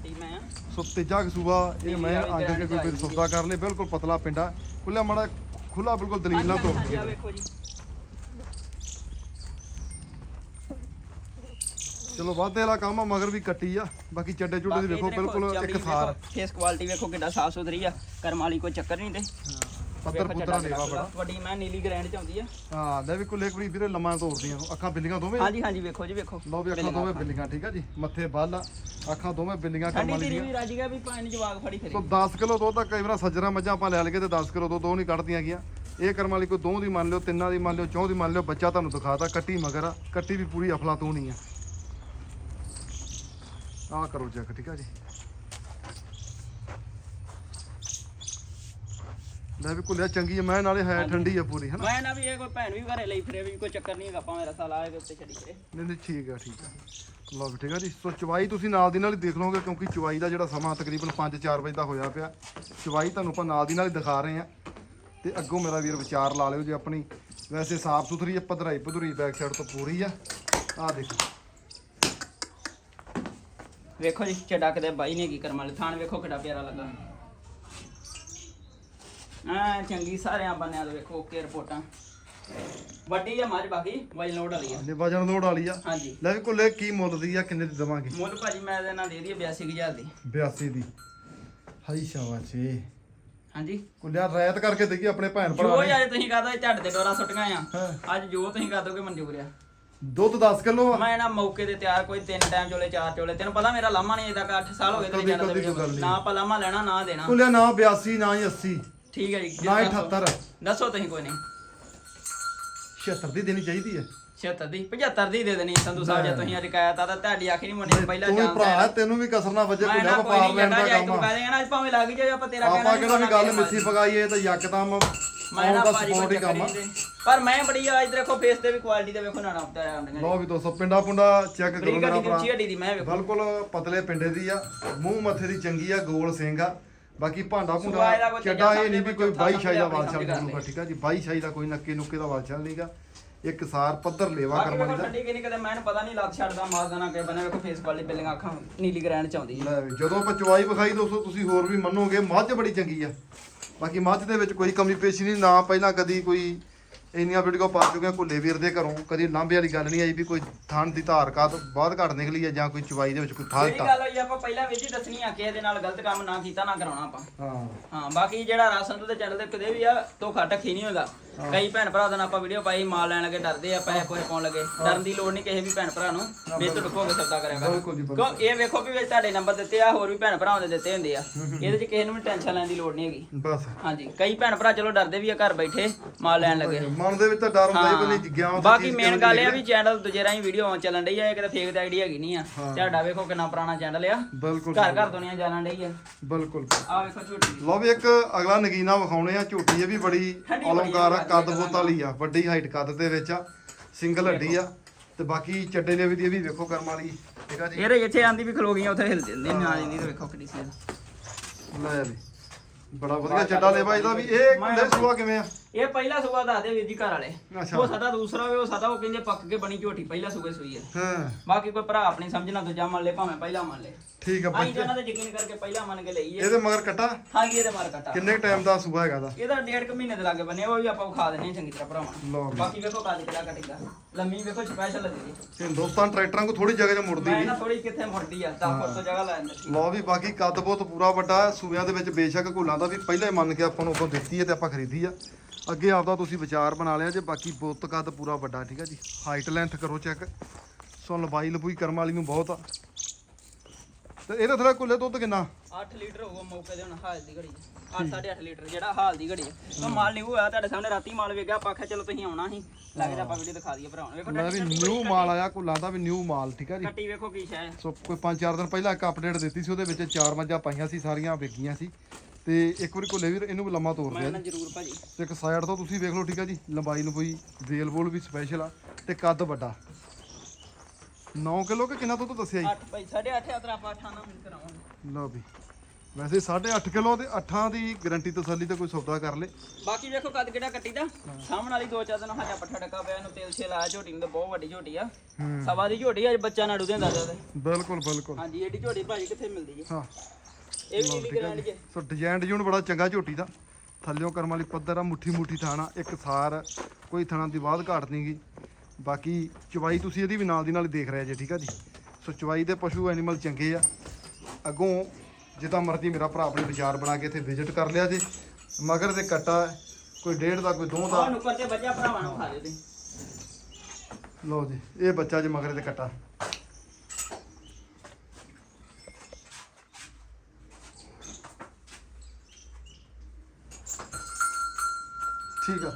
S1: ਸੋ ਤੇਜਾ ਕਸੂਬਾ ਇਹ ਮੈਂ ਅੰਗ ਕੇ ਕੋਈ ਫਿਰ ਸੁਸਤਾ ਕਰ ਲਈ ਬਿਲਕੁਲ ਪਤਲਾ ਪਿੰਡਾ ਖੁੱਲਾ ਮਾੜਾ ਖੁੱਲਾ ਬਿਲਕੁਲ ਦਲੀਲ ਨਾਲ
S2: ਜੀ।
S1: ਚਲੋ ਵਾਧੇ ਵਾਲਾ ਕੰਮ ਆ ਮਗਰ ਵੀ ਕੱਟੀ ਆ। ਬਾਕੀ ਚੱਡੇ ਚੁੱਡੇ ਦੀ ਵੇਖੋ ਬਿਲਕੁਲ ਇੱਕ ਸਾਰ
S2: ਫੇਸ ਕੁਆਲਿਟੀ ਵੇਖੋ ਕਿੱਡਾ ਸਾਫ਼ ਸੁਥਰੀ ਆ। ਕਰਮ ਵਾਲੀ ਕੋਈ ਚੱਕਰ ਨਹੀਂ ਤੇ।
S1: ਪੱਤਰ ਪੁੱਤਰਾ ਲੇਵਾ ਬੜਾ।
S2: ਵੱਡੀ ਮੈਂ ਨੀਲੀ ਗ੍ਰੈਂਡ ਚ ਆਉਂਦੀ ਆ।
S1: ਹਾਂ ਲੈ ਵੀ ਕੁੱਲੇ ਕੁੜੀ ਵੀਰੇ ਲੰਮਾ ਤੋੜਦੀਆਂ ਅੱਖਾਂ ਬਿੱਲੀਆਂ ਦੋਵੇਂ?
S2: ਹਾਂਜੀ ਹਾਂਜੀ ਵੇਖੋ ਜੀ ਵੇਖੋ।
S1: ਲਓ ਵੀ ਅੱਖਾਂ ਦੋਵੇਂ ਬਿੱਲੀਆਂ ਠੀਕ ਆ ਜੀ? ਮੱਥੇ ਬੱਲ ਆ ਅੱਖਾਂ ਦੋਵੇਂ ਬਿੱਲੀਆਂ ਕੰਮ
S2: ਠੰਡੀ
S1: ਵਾਲੀ
S2: ਤੇਰੀ ਵੀ ਰਾਜੀ ਗਿਆ ਵੀ ਪਾਣੀ ਜਵਾਗ ਫੜੀ ਫਿਰੇ।
S1: ਸੋ 10 ਕਿਲੋ ਦੁੱਧ ਤਾਂ ਕਈ ਵਾਰ ਸੱਜਣਾ ਮੱਝਾਂ ਆਪਾਂ ਲੈ ਲਈਏ ਤੇ 10 ਕਿਲੋ ਦੁੱਧ ਦੋ ਨਹੀਂ ਕੱਢਦੀਆਂ ਗੀਆਂ। ਇਹ ਕਰਮ ਵਾਲੀ ਕੋਈ ਦੋ ਦੀ ਮੰਨ ਲਿਓ ਤਿੰਨਾਂ ਦੀ ਮੰਨ ਲਿਓ ਚੌਂ ਦੀ ਮੰਨ ਲਿਓ ਬੱਚਾ ਤੁਹਾਨੂੰ ਦਿਖਾਤਾ ਕੱਟੀ ਮਗਰ ਆ। ਕੱਟੀ ਵੀ ਪੂਰੀ ਅਫਲਾ ਤੂੰ ਨਹੀਂ ਆ। ਆਹ ਕਰੋ ਚੈੱਕ ਠੀਕ ਆ ਜੀ? ਲੈ ਵੀ ਕੁਲਿਆ ਚੰਗੀ ਆ ਮੈਂ ਨਾਲੇ ਹੈ ਠੰਡੀ ਆ ਪੂਰੀ ਹਨਾ?
S2: ਮੈਂ ਨਾ ਵੀ ਇਹ ਕੋਈ ਭੈਣ ਵੀ ਘਰੇ ਲਈ ਫਿਰੇ ਵੀ ਕੋਈ ਚੱਕਰ ਨਹੀਂ ਹੈਗਾ ਮੇਰਾ ਸਾਲ ਆਏ ਦੇ ਉੱਤੇ ਛੱਡੀ ਫਿਰੇ।
S1: ਨਹੀਂ ਨਹੀਂ ਠੀਕ ਆ ਠੀਕ ਆ। ਲਓ ਵੀ ਠੀਕ ਆ ਜੀ। ਸੋ ਚਵਾਈ ਤੁਸੀਂ ਨਾਲ ਦੀ ਨਾਲ ਹੀ ਦੇਖ ਲਓਗੇ ਕਿਉਂਕਿ ਚਵਾਈ ਦਾ ਜਿਹੜਾ ਸਮਾਂ ਤਕਰੀਬਨ 5-4 ਵਜੇ ਦਾ ਹੋਇਆ ਪਿਆ। ਚਵਾਈ ਤੁਹਾਨੂੰ ਆਪਾਂ ਨਾਲ ਦੀ ਨਾਲ ਹੀ ਦਿਖਾ ਰਹੇ ਆ। ਤੇ ਅੱਗੋਂ ਮੇਰਾ ਵੀਰ ਵਿਚਾਰ ਲਾ ਲਿਓ ਜੇ ਆਪਣੀ ਵੈਸੇ ਸਾਫ਼ ਸੁਥਰੀ ਆ ਪਧਰਾਈ ਪਧੂਰੀ ਬੈਕ ਸਾਈਡ ਤੋਂ ਪੂਰੀ ਆ। ਆਹ ਦੇਖੋ।
S2: ਵੇਖੋ ਜੀ ਚੱਡਾ ਕਿਤੇ ਬਾਈ ਨੇ ਕੀ ਕਰਮ ਵਾਲੇ ਥਾਣ ਵੇਖੋ ਕਿੱਡਾ ਪਿਆਰਾ ਲੱਗਾ। ਚੰਗੀ ਸਾਰਿਆਂ ਬੰਨਿਆਂ ਦੇ ਵੇਖੋ ਓਕੇ ਰਿਪੋਰਟਾਂ। ਵੱਡੀ ਆ ਮੱਝ ਬਾਕੀ ਵਜਨ ਲੋਡ ਵਾਲੀ ਆ।
S1: ਜੇ ਵਜਨ ਲੋੜ ਵਾਲੀ ਆ।
S2: ਹਾਂਜੀ।
S1: ਲੈ ਵੀ ਕੁੱਲੇ ਕੀ ਮੁੱਲ ਦੀ ਆ ਕਿੰਨੇ ਦੀ ਦੇਵਾਂਗੇ?
S2: ਮੁੱਲ ਭਾਜੀ ਮੈਂ ਇਹਦੇ ਨਾਲ ਦੇ ਦਈਏ 82000 ਦੀ।
S1: 82 ਦੀ। ਹਾਈ ਸ਼ਾਬਾਸ਼
S2: ਹਾਂਜੀ।
S1: ਕੁੱਲਿਆ ਰਾਇਤ ਕਰਕੇ ਦੇਗੀ ਆਪਣੇ ਭੈਣ
S2: ਜੋ
S1: ਭਰਾ ਨੇ।
S2: ਯਾਰ ਤੁਸੀਂ ਕਹਦਾ ਝੱਟ ਦੇ ਡੋਰਾ ਸੁੱਟੀਆਂ ਆ। ਅੱਜ ਜੋ ਤੁਸੀਂ ਕਰ ਦੋਗੇ ਮਨਜ਼ੂਰ ਆ?
S1: ਦੁੱਧ 10 ਕਿਲੋ
S2: ਮੈਂ ਨਾ ਮੌਕੇ ਤੇ ਤਿਆਰ ਕੋਈ ਤਿੰਨ ਟਾਈਮ ਚੋਲੇ ਚਾਰ ਚੋਲੇ ਤੈਨੂੰ ਪਤਾ ਮੇਰਾ ਲਾਮਾ ਨਹੀਂ ਇਹਦਾ 8 ਸਾਲ ਹੋ ਗਏ ਤੇ। ਨਾ ਆਪਾਂ ਲਾਮਾ ਲੈਣਾ ਨਾ ਦੇਣਾ।
S1: ਕੁੱਲਿਆ ਨਾ 82 ਨਾ ਹੀ 80
S2: ਠੀਕ ਹੈ ਜੀ
S1: ਨਾ ਹੀ
S2: ਦੱਸੋ।
S1: 78
S2: ਦੱਸੋ ਤੁਸੀਂ ਕੋਈ ਨਹੀਂ।
S1: 76 ਦੀ ਦੇਣੀ ਚਾਹੀਦੀ ਹੈ।
S2: 76 ਦੀ 75 ਦੀ ਦੇ ਦੇਣੀ ਸੰਧੂ ਸਾਹਿਬ ਜੇ ਤੁਸੀਂ ਅੱਜ ਕਾਇਆ ਤਾਂ ਤੁਹਾਡੀ ਆਖੀ ਨਹੀਂ ਮੰਨੀ ਪਹਿਲਾਂ
S1: ਤੂੰ ਵੀ
S2: ਜਾਣਦਾ
S1: ਭਰਾ ਤੈਨੂੰ ਵੀ ਕਸਰ ਨਾ ਵੱਜੇ ਕੋਈ
S2: ਕੋਈ
S1: ਵਪਾਰ ਲੈਣ ਦਾ ਕੰਮ।
S2: ਤੂੰ ਕਹ ਦੇਣਾ ਅੱਜ ਭਾਵੇਂ ਲੱਗ ਜਾਏ ਆਪਾਂ ਤੇਰਾ
S1: ਆਪਾਂ
S2: ਕਹਿਣਾ
S1: ਕਿਹੜਾ ਵੀ ਗੱਲ ਮਿੱਠੀ ਪਕਾਈ ਇਹ ਤਾਂ ਯਕਦਮ
S2: ਮੈਂ ਨਾ ਭਾਜੀ
S1: ਸਪੋਰਟ
S2: ਕੋਈ
S1: ਹੀ ਕੰਮ।
S2: ਪਰ ਮੈਂ ਬੜੀ ਆ ਇਧਰ ਦੇਖੋ ਫੇਸ ਤੇ ਵੀ ਕੁਆਲਿਟੀ ਦੇ ਵੇਖੋ ਨਾਣਾ ਉੱਤੇ ਆਉਂਦੀਆਂ
S1: ਲਓ ਵੀ ਦੋਸਤੋ ਪਿੰਡਾ ਪੁੰਡਾ ਚੈੱਕ ਕਰੋ ਮੇਰਾ ਭਰਾ। ਬਿਲਕੁਲ ਪਤਲੇ ਪਿੰਡੇ ਦੀ ਆ ਮੂੰਹ ਮੱਥੇ ਦੀ ਚੰਗੀ ਆ ਗੋਲ ਸਿੰਘ ਆ। ਬਾਕੀ ਭਾਂਡਾ ਭੁੰਡਾ ਚੱਡਾ ਇਹ ਨਹੀਂ ਵੀ ਕੋਈ ਬਾਈ ਸ਼ਾਈ ਦਾ ਵਾਲ
S2: ਕਰਦੇ।
S1: ਜੂਗਾ ਠੀਕ ਆ ਜੀ? ਬਾਈ ਸ਼ਾਈ ਦਾ ਕੋਈ ਨੱਕੇ ਨੁੱਕੇ ਦਾ ਵਾਲ ਚੱਲ ਨਹੀਂਗਾ ਇੱਕ ਸਾਰ ਪੱਧਰ ਲੇਵਾ
S2: ਵੇਖੋ
S1: ਦਾ।
S2: ਠੰਡੀ ਕਿ ਨਹੀਂ ਕਦੇ ਮੈਨੂੰ ਪਤਾ ਨਹੀਂ ਲੱਤ ਛੱਡਦਾ ਮਾਰਦਾ ਨਾ ਕਿ ਬਨੇ ਵੇਖੋ ਫੇਸ ਕੁਆਲਿਟੀ ਬਿਲਿੰਗ ਅੱਖਾਂ ਨੀਲੀ ਗ੍ਰੈਂਡ ਚ ਆਉਂਦੀ ਹੈ
S1: ਜਦੋਂ ਆਪਾਂ ਚਵਾਈ ਵਿਖਾਈ ਦੋਸਤੋ ਤੁਸੀਂ ਹੋਰ ਵੀ ਮੰਨੋਗੇ ਮੱਝ ਬੜੀ ਚੰਗੀ ਆ। ਬਾਕੀ ਮੱਝ ਦੇ ਵਿੱਚ ਕੋਈ ਕਮੀ ਪੇਸ਼ੀ ਨਹੀਂ ਨਾ ਪਹਿਲਾਂ ਕਦੀ ਕੋਈ ਇੰਨੀਆਂ ਵੀਡੀਓ ਪਾ ਚੁੱਕੇ ਕੁੱਲੇ ਵੀਰ ਦੇ ਘਰੋਂ। ਕਦੀ ਲਾਂਬੇ ਵਾਲੀ ਗੱਲ ਨਹੀਂ ਆਈ ਵੀ ਕੋਈ ਥਣ ਦੀ ਧਾਰ ਕਾ ਤੋਂ ਬਾਅਦ ਘਟ ਨਿਕਲੀ ਹੈ ਜਾਂ ਕੋਈ ਚਵਾਈ ਦੇ ਵਿੱਚ ਕੋਈ
S2: ਜਿਹੜੀ
S1: ਫਾਲਟ
S2: ਗੱਲ ਹੋਈ ਆਪਾਂ ਪਹਿਲਾਂ ਵਿੱਚ ਹੀ ਦੱਸਣੀ ਆ ਕਿ ਇਹਦੇ ਨਾਲ ਗਲਤ ਕੰਮ ਨਾ ਕੀਤਾ ਨਾ ਕਰਾਉਣਾ ਆਪਾਂ।
S1: ਹਾਂ।
S2: ਹਾਂ ਬਾਕੀ ਜਿਹੜਾ ਰਾਸ਼ਨ ਤੋਂ ਤੇ ਚੈਨਲ ਤੇ ਕਦੇ ਵੀ ਆ ਧੋਖਾ ਟੱਖੀ ਨਹੀਂ ਹੋਗਾ ਕਈ ਭੈਣ ਭਰਾ ਦਾ ਆਪਾਂ ਵੀਡੀਓ ਪਾਈ ਮਾਲ ਲੈਣ ਲੱਗੇ ਡਰਦੇ ਆ ਪੈਸੇ ਕੋਈ ਪਾਉਣ ਲੱਗੇ। ਡਰਨ ਦੀ ਲੋੜ ਨਹੀਂ ਕਿਸੇ ਵੀ ਭੈਣ ਭਰਾ ਨੂੰ ਤੂੰ ਡੁੱਕੋ ਕੇ ਸੌਦਾ ਕਰਿਆ ਕਰ।
S1: ਬਿਲਕੁਲ ਜੀ ਬਿਲਕੁਲ।
S2: ਕਿਉਂ ਇਹ ਵੇਖੋ ਵੀ ਵਿੱਚ ਤੁਹਾਡੇ ਨੰਬਰ ਦਿੱਤੇ ਆ ਹੋਰ ਵੀ ਭੈਣ ਭਰਾਵਾਂ ਦੇ ਦਿੱਤੇ ਹੁੰਦੇ ਆ। ਇਹਦੇ 'ਚ ਕਿਸੇ ਨੂੰ ਵੀ ਟੈਨਸ਼ਨ ਲੈਣ ਦੀ ਲੋੜ ਨਹੀਂ ਹੈਗੀ।
S1: ਬਸ।
S2: ਹਾਂਜੀ ਕਈ ਭੈਣ ਭਰਾ ਚਲੋ ਡਰਦੇ ਵੀ ਆ ਘਰ ਬੈਠੇ ਮਾਲ ਲੈਣ ਲੱਗੇ।
S1: ਮਨ ਦੇ ਵਿੱਚ ਤਾਂ ਡਰ ਹੁੰਦਾ ਹੀ। ਕੋਈ ਨਹੀਂ ਗਿਆ
S2: ਬਾਕੀ ਮੇਨ ਗੱਲ ਇਹ ਆ ਵੀ ਚੈਨਲ ਦੂਜੇ ਰਾਹੀਂ ਵੀਡੀਓ ਚੱਲਣ ਡਈ ਆ ਇਹ ਕਿਤੇ ਫੇਕ ਦੀ ਆਈਡੀ ਹੈਗੀ ਨਹੀਂ ਆ। ਤੁਹਾਡਾ ਵੇਖੋ ਕਿੰਨਾ ਪੁਰਾਣਾ ਚੈਨਲ ਆ।
S1: ਬਿਲਕੁਲ
S2: ਘਰ ਘਰ ਦੁਨੀਆ ਜਾਣਨ ਡਈ ਆ।
S1: ਬਿਲਕੁਲ।
S2: ਆ ਵੇਖੋ ਝੂਠੀ।
S1: ਲਓ ਵੀ ਇੱਕ ਅਗਲਾ ਨਗੀਨਾ ਵਿਖਾਉਣੇ ਆ ਝੋਟੀ ਇਹ ਵੀ ਬੜੀ
S2: ਠੰਡੀ ਬੜੀ
S1: ਅਲੰਕਾਰ ਆ
S2: ਆ,
S1: ਕੱਦ ਬੁੱਤ ਵਾਲੀ ਆ ਵੱਡੀ ਹਾਈਟ ਕੱਦ ਦੇ ਵਿੱਚ ਆ ਸਿੰਗਲ ਹੱਡੀ ਆ। ਤੇ ਬਾਕੀ ਚੱਡੇ ਦੇ ਵੀ ਦੀ ਇਹ ਵੀ ਵੇਖੋ ਕਰਮ ਵਾਲੀ ਠੀਕ ਆ ਜੀ?
S2: ਇਹਦੇ ਜਿੱਥੇ ਆਂਦੀ ਵੀ ਖਲੋ ਗਈਆਂ ਉੱਥੇ ਹਿਲ ਜਾਂਦੀ ਨਾ ਜਾਂਦੀ ਤੇ ਵੇਖੋ ਕਿੱਡੀ ਸੀ
S1: ਲੈ ਵੀ ਬੜਾ ਵਧੀਆ ਚੱਡਾ ਲੈ ਬਾਈ ਦਾ ਵੀ। ਇਹ ਕੁੰਡੇ ਸੂਆ ਕਿਵੇਂ ਆ?
S2: ਇਹ ਪਹਿਲਾ ਸੂਆ ਦੱਸਦੇ ਵੀਰ ਜੀ ਘਰ ਵਾਲੇ।
S1: ਅੱਛਾ।
S2: ਉਹ ਸਾਡਾ ਦੂਸਰਾ ਹੋਵੇ ਉਹ ਸਾਡਾ ਉਹ ਕਹਿੰਦੇ ਪੱਕ ਕੇ ਬਣੀ ਝੋਟੀ ਪਹਿਲਾ ਸੂਏ ਸੂਈ ਹੈ
S1: ਹਾਂ।
S2: ਬਾਕੀ ਕੋਈ ਭਰਾ ਆਪਣੀ ਸਮਝਣਾ ਦੂਜਾ ਮੰਨ ਲੇ ਭਾਵੇਂ ਪਹਿਲਾ ਮੰਨ ਲੇ।
S1: ਠੀਕ ਆ
S2: ਅਸੀਂ
S1: ਬੱਚੇ।
S2: ਤਾਂ ਉਹਨਾਂ ਤੇ ਯਕੀਨ ਕਰਕੇ ਪਹਿਲਾ ਮੰਨ ਕੇ ਲਈ ਹੈ
S1: ਇਹਦੇ ਮਗਰ ਕੱਟਾ?
S2: ਹਾਂਜੀ ਇਹਦੇ ਮਾਰ ਕਟਾ।
S1: ਕਿੰਨੇ ਟਾਈਮ ਦਾ ਸੂਆ ਹੈਗਾ ਦਾ
S2: ਇਹਦਾ ਡੇਢ ਕੁ ਮਹੀਨੇ ਦੇ ਲਾਗੇ ਬੰਨੇ ਉਹ ਵੀ ਆਪਾਂ ਖਾ ਦਿੰਦੇ ਹਾਂ ਚੰਗੀ ਤਰ੍ਹਾਂ ਭਰਾਵਾਂ ਨੂੰ।
S1: ਲਓ ਵੀ
S2: ਬਾਕੀ ਵੇਖੋ ਕੱਦ ਕਿਹੜਾ ਕੱਟੇਗਾ ਲੰਮੀ ਵੇਖੋ ਸਪੈਸ਼ਲ ਲੱਗੀ
S1: ਹਿੰਦੁਸਤਾਨ ਟਰੈਕਟਰਾਂ ਕੋ ਥੋੜੀ ਜਗ੍ਹਾ 'ਚ ਮੁੜਦੀ
S2: ਮੈਂ
S1: ਨਹੀਂ
S2: ਥੋੜੀ ਕਿੱਥੇ ਮੁੜਦੀ ਆ 10 ਫੁੱਟ ਤੋਂ ਜਗ੍ਹਾ ਲੈ ਜਾਂਦੀ
S1: ਲਓ ਵੀ ਬਾਕੀ ਕੱਦ ਬਹੁਤ ਪੂਰਾ ਵੱਡਾ ਹੈ ਸੂਬਿਆਂ ਦੇ ਵਿੱਚ ਬੇਸ਼ੱਕ ਘੁੱਲਾਂ ਦਾ ਵੀ ਪਹਿਲਾਂ ਹੀ ਮੰਨ ਕੇ ਆਪਾਂ ਨੂੰ ਉਦੋਂ ਦਿੱਤੀ ਹੈ ਤੇ ਆਪਾਂ ਖਰੀਦੀ ਆ। ਅੱਗੇ ਆਪਦਾ ਤੁਸੀਂ ਵਿਚਾਰ ਬਣਾ ਲਿਆ ਜੇ ਬਾਕੀ ਬੁੱਤ ਕੱਦ ਪੂਰਾ ਵੱਡਾ ਠੀਕ ਆ ਜੀ। ਹਾਈਟ ਲੈਂਥ ਕਰੋ ਚੈੱਕ ਸੋ ਲੰਬਾਈ ਲੰਬੂਈ ਕਰਮ ਵਾਲੀ ਨੂੰ ਬਹੁਤ ਆ। ਤੇ ਇਹਦੇ ਥੱਲੇ ਕੁੱਲੇ ਦੁੱਧ ਕਿੰਨਾ?
S2: 8 ਲੀਟਰ ਹੋਊਗਾ ਮੌਕੇ ਦੇ ਹੁਣ ਹਾਲ ਦੀ ਘੜੀ। 8 8.5 ਲੀਟਰ ਜਿਹੜਾ ਹਾਲ ਦੀ ਘੜੀ ਉਹ ਮਾਲ ਨਹੀਂ ਹੋਇਆ ਤੁਹਾਡੇ ਸਾਹਮਣੇ ਰਾਤੀ ਮਾਲ ਵੇਖਿਆ ਆਪਾਂ ਆਖਿਆ ਚਲੋ ਤੁਸੀਂ ਆਉਣਾ ਸੀ। ਲੱਗ ਜਾ ਆਪਾਂ ਵੀਡੀਓ ਦਿਖਾ ਦਈਏ ਭਰਾਵਾਂ ਵੇਖੋ
S1: ਮੈਂ ਵੀ ਨਿਊ ਮਾਲ ਆਇਆ ਕੁੱਲਾਂ ਦਾ ਵੀ ਨਿਊ ਮਾਲ ਠੀਕ ਆ ਜੀ।
S2: ਕੱਟੀ ਵੇਖੋ ਕੀ ਸ਼ੈ।
S1: ਸੋ ਕੋਈ 5-4 ਦਿਨ ਪਹਿਲਾਂ ਇੱਕ ਅਪਡੇਟ ਦਿੱਤੀ ਸੀ ਉਹਦੇ ਵਿੱਚ ਚਾਰ ਮੱਝਾਂ ਪਾਈਆਂ ਸੀ ਸਾਰੀਆਂ ਵਿਕੀਆਂ ਸੀ। ਤੇ ਇੱਕ ਵਾਰੀ ਕੁੱਲੇ ਵੀ ਇਹਨੂੰ ਵੀ ਲੰਮਾ ਤੋੜ
S2: ਮੈਂ
S1: ਦਿਆ
S2: ਨਾ ਜ਼ਰੂਰ ਭਾਜੀ।
S1: ਤੇ ਇੱਕ ਸਾਈਡ ਤੋਂ ਤੁਸੀਂ ਵੇਖ ਲਓ ਠੀਕ ਆ ਜੀ ਲੰਬਾਈ ਲੰਬੂਈ ਵੇਲ ਬੋਲ ਵੀ ਸਪੈਸ਼ਲ ਆ ਤੇ ਕੱਦ ਵੱਡਾ। 9 ਕਿਲੋ ਕਿ ਕਿੰਨਾ ਦੁੱਧ ਦੱਸਿਆ
S2: 8 ਭਾਈ 8.5 ਅਤਰ ਆਪਾਂ 8 ਨਾਲ ਮਿਲ ਕਰਾਵਾਂਗੇ।
S1: ਜੀ ਲਓ ਵੀ। ਵੈਸੇ 8.5 ਕਿਲੋ ਤੇ 8 ਦੀ ਗਾਰੰਟੀ ਤਸੱਲੀ ਤੇ ਕੋਈ ਸੌਦਾ ਕਰ ਲੇ।
S2: ਬਾਕੀ ਵੇਖੋ ਕੱਦ ਕਿਹੜਾ ਕੱਟੀ ਦਾ ਸਾਹਮਣੇ ਵਾਲੀ ਦੋ ਚਾਰ ਦਿਨ ਹਾਜਾ ਪੱਠਾ ਡੱਕਾ ਪਿਆ ਇਹਨੂੰ ਤੇਲ ਛੇ ਲਾਇਆ ਝੋਟੀ ਨੂੰ ਤੇ ਬਹੁਤ ਵੱਡੀ ਝੋਟੀ ਆ।
S1: ਹੂੰ।
S2: ਸਵਾ ਦੀ ਝੋਟੀ ਆ ਬੱਚਾ ਨਾੜੂ ਦੇ ਹੁੰਦਾ ਤੇ
S1: ਬਿਲਕੁਲ ਬਿਲਕੁਲ।
S2: ਹਾਂਜੀ ਏਡੀ ਝੋਟੀ ਭਾਜੀ ਕਿੱਥੇ ਮਿਲਦੀ ਜੀ
S1: ਹਾਂ।
S2: ਇਹ ਵੀ ਨੀਲੀ ਜੇ
S1: ਸੋ ਡਿਜ਼ਾਈਨ ਡਿਜ਼ਾਈਨ ਬੜਾ ਚੰਗਾ ਝੋਟੀ ਦਾ। ਥੱਲਿਓਂ ਕਰਮ ਵਾਲੀ ਪੱਧਰ ਆ ਮੁੱਠੀ ਮੁੱਠੀ ਥਾਣਾ ਇੱਕ ਸਾਰ ਕੋਈ ਥਾਣਾ ਦੀ ਬਾਤ ਘਾਟ ਨਹੀਂਗੀ ਬਾਕੀ ਚਵਾਈ ਤੁਸੀਂ ਇਹਦੀ ਵੀ ਨਾਲ ਦੀ ਨਾਲ ਹੀ ਦੇਖ ਰਹੇ ਜੇ ਠੀਕ ਆ ਜੀ? ਸੋ ਚਵਾਈ ਦੇ ਪਸ਼ੂ ਐਨੀਮਲ ਚੰਗੇ ਆ। ਅੱਗੋਂ ਜਿੱਦਾਂ ਮਰਜ਼ੀ ਮੇਰਾ ਭਰਾ ਆਪਣੇ ਵਿਚਾਰ ਬਣਾ ਕੇ ਇੱਥੇ ਵਿਜ਼ਿਟ ਕਰ ਲਿਆ ਜੇ। ਮਗਰ ਦੇ ਕੱਟਾ ਕੋਈ ਡੇਢ ਦਾ ਕੋਈ ਦੋ ਦਾ।
S2: ਉਹ ਨੁੱਕਰ ਤੇ ਬੱਚਾ ਭਰਾਵਾਂ ਨੂੰ ਖਾ ਦੇ ਦੇ
S1: ਲਓ ਜੀ ਇਹ ਬੱਚਾ ਜੇ ਮਗਰ ਦੇ ਕੱਟਾ। ਠੀਕ ਆ।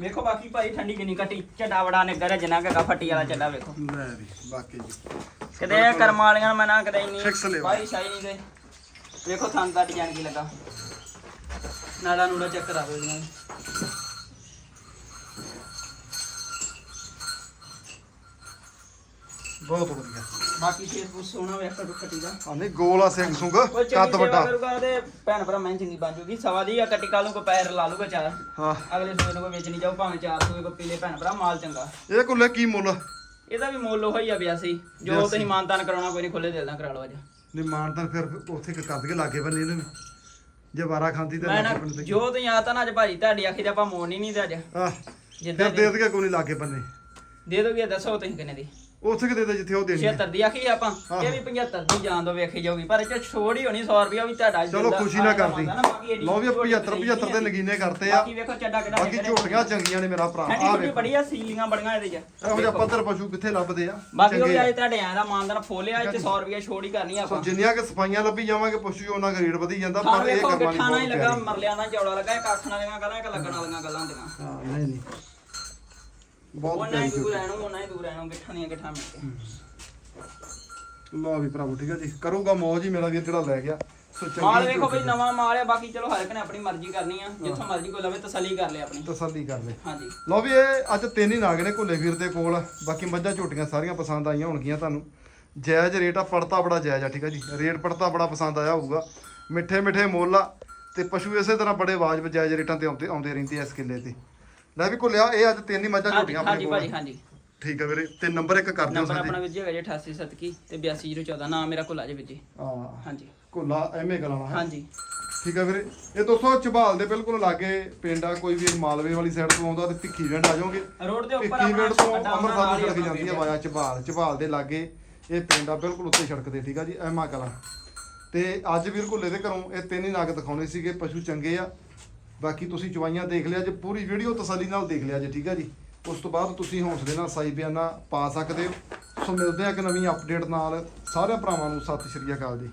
S2: ਵੇਖੋ ਬਾਕੀ ਭਾਈ ਠੰਡੀ ਕਿੰਨੀ ਕੱਟੀ ਚੱਡਾ ਵੜਾ ਨਿੱਗਰ ਹੈ ਜਿੰਨਾ ਕਾ ਫੱਟੀ ਵਾਲਾ ਚੱਡਾ ਵੇਖੋ।
S1: ਲੈ ਵੀ ਵਾਕਈ ਜੀ।
S2: ਕਦੇ ਕਰਮ ਵਾਲੀਆਂ ਨੂੰ ਮੈਂ ਨਾ ਕਦੇ
S1: Fix
S2: ਨਹੀਂ
S1: ਲਿਓ।
S2: ਭਾਈ ਸ਼ਾਈ ਨਹੀਂ ਦੇ। ਵੇਖੋ ਥਾਂ ਦਾ ਡਿਜ਼ਾਈਨ ਕੀ ਲੱਗਾ। ਨਾਲਾ ਨੂੜਾ ਚੈੱਕ ਕਰਾ ਇਹਨਾਂ ਨੂੰ।
S1: ਬਹੁਤ ਵਧੀਆ।
S2: ਬਾਕੀ ਫੇਸਬੁੱਕ ਸੋਹਣਾ ਵੇਖੋ ਕੱਟੀ ਦਾ।
S1: ਆ ਨਹੀਂ ਗੋਲ ਆ ਸਿੰਘ ਸੁੰਗ
S2: ਚੰਗੀ
S1: ਕੱਦ
S2: ਸੇਵਾ
S1: ਵੱਡਾ।
S2: ਕਰੂਗਾ ਤੇ ਭੈਣ ਭਰਾ ਮੈਂ ਚੰਗੀ ਬਣ ਜੂਗੀ। ਸਵਾ ਦੀ ਆ ਕੱਟੀ ਕੋ ਪੈਰ ਲਾ ਲੂਗਾ ਚਾਰ।
S1: ਹਾਂ।
S2: ਅਗਲੇ ਸੂਏ ਨੂੰ ਕੋਈ ਵੇਚ ਨਹੀਂ ਜਾਊ ਭਾਵੇਂ ਚਾਰ ਸੂਏ ਕੋ ਪੀਲੇ ਭੈਣ ਭਰਾ ਮਾਲ ਚੰਗਾ।
S1: ਇਹ ਕੁੱਲੇ ਕੀ ਮੁੱਲ?
S2: ਇਹਦਾ ਵੀ ਮੁੱਲ ਉਹੀ ਆ ਬਿਆਸੀ। ਜੋ
S1: ਬਿਆਸੀ।
S2: ਤੁਸੀਂ ਮਾਨਤਾਨ ਕਰਾਉਣਾ ਕੋਈ ਨਹੀਂ ਖੁੱਲੇ ਦਿਲ ਨਾਲ ਕਰਾ ਲਓ ਅੱਜ।
S1: ਨਹੀਂ ਮਾਨਤਾਂ ਫਿਰ ਉੱਥੇ ਕੱਦ ਕੇ ਲਾਗੇ ਬੰਨੇ ਇਹਨੂੰ। ਜੇ ਵਾਰਾ ਖਾਂਦੀ ਤੇ
S2: ਮੈਂ ਨਾ
S1: ਲਾਗੇ ਤੇ
S2: ਜੋ ਤੁਸੀਂ ਆਤਾ ਨਾ ਅੱਜ ਭਾਜੀ ਤੁਹਾਡੀ ਆਖੀ ਤੇ ਆਪਾਂ ਮੋੜਨੀ ਨਹੀਂ ਤੇ ਅੱਜ।
S1: ਆਹ
S2: ਜਿੱਦਾਂ
S1: ਫਿਰ ਦੇ ਦੇ ਕੋਈ ਨਹੀਂ ਲਾਗੇ ਬੰਨੇ।
S2: ਦੇ ਦੋਗੇ ਦੱਸੋ ਤੁਸੀਂ ਕਿੰਨੇ ਦੀ।
S1: ਉੱਥੇ ਕਿ ਦੇ ਦੇ ਜਿੱਥੇ ਉਹ ਦੇਣੀ ਹੈ
S2: 76 ਦੀ ਆਖੀ ਆਪਾਂ ਇਹ ਵੀ 75 ਦੀ ਜਾਣ ਦੋ ਵੇਖੀ ਜਾਊਗੀ ਪਰ ਇਹ ਛੋੜ ਹੀ ਹੋਣੀ 100 ਰੁਪਿਆ ਵੀ ਤੁਹਾਡਾ
S1: ਚਲੋ ਖੁਸ਼ੀ ਨਾ ਕਰਦੀ ਲਓ ਵੀ
S2: ਝੋਟੀ
S1: 75 75 ਦੇ ਨਗੀਨੇ ਕਰਤੇ ਆ।
S2: ਬਾਕੀ ਵੇਖੋ ਚੱਡਾ ਕਿੱਡਾ
S1: ਬਾਕੀ ਝੋਟੀਆਂ ਚੰਗੀਆਂ ਨੇ ਮੇਰਾ ਭਰਾ ਆ
S2: ਠੰਡੀ
S1: ਵੇਖੋ।
S2: ਬੜੀ ਆ ਸੀਲੀਆਂ ਬੜੀਆਂ ਇਹਦੇ ਚ।
S1: ਇਹੋ ਜਿਹਾ ਪੱਧਰ ਪਸ਼ੂ ਕਿੱਥੇ ਲੱਭਦੇ ਆ?
S2: ਬਾਕੀ ਉਹ ਵੀ। ਅੱਜ ਤੁਹਾਡੇ ਆਂ ਦਾ ਮਾਨਦਾਰ ਫੋਲਿਆ ਇੱਥੇ 100 ਰੁਪਿਆ ਛੋੜ ਹੀ ਕਰਨੀ ਆਪਾਂ।
S1: ਜਿੰਨੀਆਂ ਕਿ ਸਫਾਈਆਂ ਲੱਭੀ ਜਾਵਾਂਗੇ ਪਸ਼ੂ ਉਹਨਾਂ ਦਾ ਰੇਟ ਵਧੀ ਜਾਂਦਾ ਪਰ ਇਹ
S2: ਨਾਲ ਹੀ
S1: ਬਹੁਤ
S2: ਲੱਗਾ
S1: ਪਿਆਰੀ।
S2: ਮਰਲਿਆਂ ਨਾਲ ਚੌੜਾ ਲੱਗਾ ਇੱਕ ਅੱਖ ਵਾਲੀਆਂ ਗੱਲਾਂ ਇੱਕ ਲੱਗਣ ਵਾਲੀਆਂ ਗੱਲਾਂ ਹੁੰਦੀਆਂ।
S1: ਹਾਂ ਨਹੀਂ ਨਹੀਂ। ਬਹੁਤ
S2: ਉਹਨਾਂ ਹੀ ਦੂਰ ਰਹਿਣੋ ਉਹਨਾਂ ਹੀ ਦੂਰ ਰਹਿਣੋ ਗਿੱਠਾਂ ਦੀਆਂ ਗਿੱਠਾਂ ਮਿਲ ਕੇ
S1: ਲਓ ਵੀ ਭਰਾਵੋ ਠੀਕ ਆ ਜੀ। ਕਰੂਗਾ ਮੌਜ ਹੀ ਮੇਰਾ ਵੀਰ ਜਿਹੜਾ ਲੈ ਗਿਆ। ਸੋ ਚੰਗੀ
S2: ਮਾਲ ਵੇਖੋ ਬਈ ਨਵਾਂ ਮਾਲ ਆ ਬਾਕੀ ਚਲੋ ਹਰ ਇੱਕ ਨੇ ਆਪਣੀ ਮਰਜ਼ੀ ਕਰਨੀ ਆ। ਜਿੱਥੋਂ ਮਰਜ਼ੀ ਕੋਈ ਲਵੇ ਤਸੱਲੀ ਕਰ ਲੈ ਆਪਣੀ।
S1: ਤਸੱਲੀ ਕਰ ਲੈ।
S2: ਹਾਂਜੀ।
S1: ਲਓ ਵੀ ਇਹ ਅੱਜ ਤਿੰਨ ਹੀ ਨਾਗ ਨੇ ਘੁੱਲੇ ਵੀਰ ਦੇ ਕੋਲ। ਬਾਕੀ ਮੱਝਾਂ ਝੋਟੀਆਂ ਸਾਰੀਆਂ ਪਸੰਦ ਆਈਆਂ ਹੋਣਗੀਆਂ ਤੁਹਾਨੂੰ। ਜਾਇਜ਼ ਰੇਟ ਆ ਪੜਤਾ ਬੜਾ ਜਾਇਜ਼ ਆ ਠੀਕ ਆ ਜੀ। ਰੇਟ ਪੜਤਾ ਬੜਾ ਪਸੰਦ ਆਇਆ ਹੋਊਗਾ। ਮਿੱਠੇ ਮਿੱਠੇ ਮੁੱਲ ਆ ਤੇ ਪਸ਼ੂ ਇਸੇ ਤਰ੍ਹਾਂ ਬੜੇ ਵਾਜਬ ਜਾਇਜ਼ ਰੇਟਾਂ ਤੇ ਆਉਂਦੇ ਆਉਂਦੇ ਰਹਿੰਦੇ ਆ ਇਸ ਕਿੱਲੇ ਤੇ। ਲੈ ਵੀ ਘੁੱਲਿਆ ਇਹ ਅੱਜ ਤਿੰਨ ਹੀ ਮੱਝਾਂ
S2: ਹਾਂਜੀ
S1: ਝੋਟੀਆਂ
S2: ਹਾਂਜੀ
S1: ਆਪਣੇ
S2: ਭਾਜੀ
S1: ਕੋਲ
S2: ਹਾਂਜੀ।
S1: ਠੀਕ ਆ ਵੀਰੇ ਤੇ ਨੰਬਰ ਇੱਕ ਕਰ ਦਿਓ
S2: ਨੰਬਰ
S1: ਸਾਡੇ।
S2: ਆਪਣਾ ਵੀਰ ਜੀ ਹੈਗਾ ਜੀ 88 ਤੇ 8214 ਨਾਮ ਮੇਰਾ ਕੁਲਾ ਜੀ ਵੀਰ ਜੀ।
S1: ਹਾਂ।
S2: ਹਾਂਜੀ।
S1: ਘੁੱਲਾ ਐਵੇਂ ਕਲਾਣਾ ਹੈ।
S2: ਹਾਂਜੀ।
S1: ਠੀਕ ਆ ਵੀਰੇ ਇਹ ਦੋਸਤੋ ਝਬਾਲ ਦੇ ਬਿਲਕੁਲ ਲਾਗੇ ਪਿੰਡ ਆ ਕੋਈ ਵੀ ਮਾਲਵੇ ਵਾਲੀ ਸਾਈਡ ਤੋਂ ਆਉਂਦਾ ਤੇ ਭਿੱਖੀ ਵਿੰਡ ਆ ਜਾਓਗੇ।
S2: ਰੋਡ ਦੇ ਉੱਪਰ
S1: ਭਿੱਖੀ ਵਿੰਡ ਤੋਂ ਅੰਮ੍ਰਿਤਸਰ ਨੂੰ ਸੜਕ ਜਾਂਦੀ ਹੈ
S2: ਪਿੰਡ
S1: ਵਾਇਆ ਝਬਾਲ ਝਬਾਲ ਦੇ ਲਾਗੇ ਇਹ ਪਿੰਡ ਆ ਬਿਲਕੁਲ ਉੱਤੇ ਸੜਕ ਤੇ ਠੀਕ ਆ ਜੀ ਐਮਾ ਕਲਾ ਤੇ ਅੱਜ ਵੀਰ ਘੁੱਲੇ ਦੇ ਘਰੋਂ ਇਹ ਤਿੰਨ ਹੀ ਨਗ ਦਿਖਾਉਣੇ ਸੀਗੇ ਪਸ਼ੂ ਚੰਗੇ ਆ। ਬਾਕੀ ਤੁਸੀਂ ਚਵਾਈਆਂ ਦੇਖ ਲਿਆ ਜੇ, ਪੂਰੀ ਵੀਡੀਓ ਤਸੱਲੀ ਨਾਲ ਦੇਖ ਲਿਆ ਜੇ, ਠੀਕ ਹੈ ਜੀ। ਉਸ ਤੋਂ ਬਾਅਦ ਤੁਸੀਂ ਹੌਸਲੇ ਨਾਲ, ਸਾਈ ਬਿਆਨਾ ਪਾ ਸਕਦੇ ਹੋ। ਸੋ ਮਿਲਦੇ ਆ ਇੱਕ ਨਵੀਂ ਅਪਡੇਟ ਨਾਲ। ਸਾਰੇ ਭਰਾਵਾਂ ਨੂੰ ਸਤਿ ਸ਼੍ਰੀ ਅਕਾਲ ਜੀ।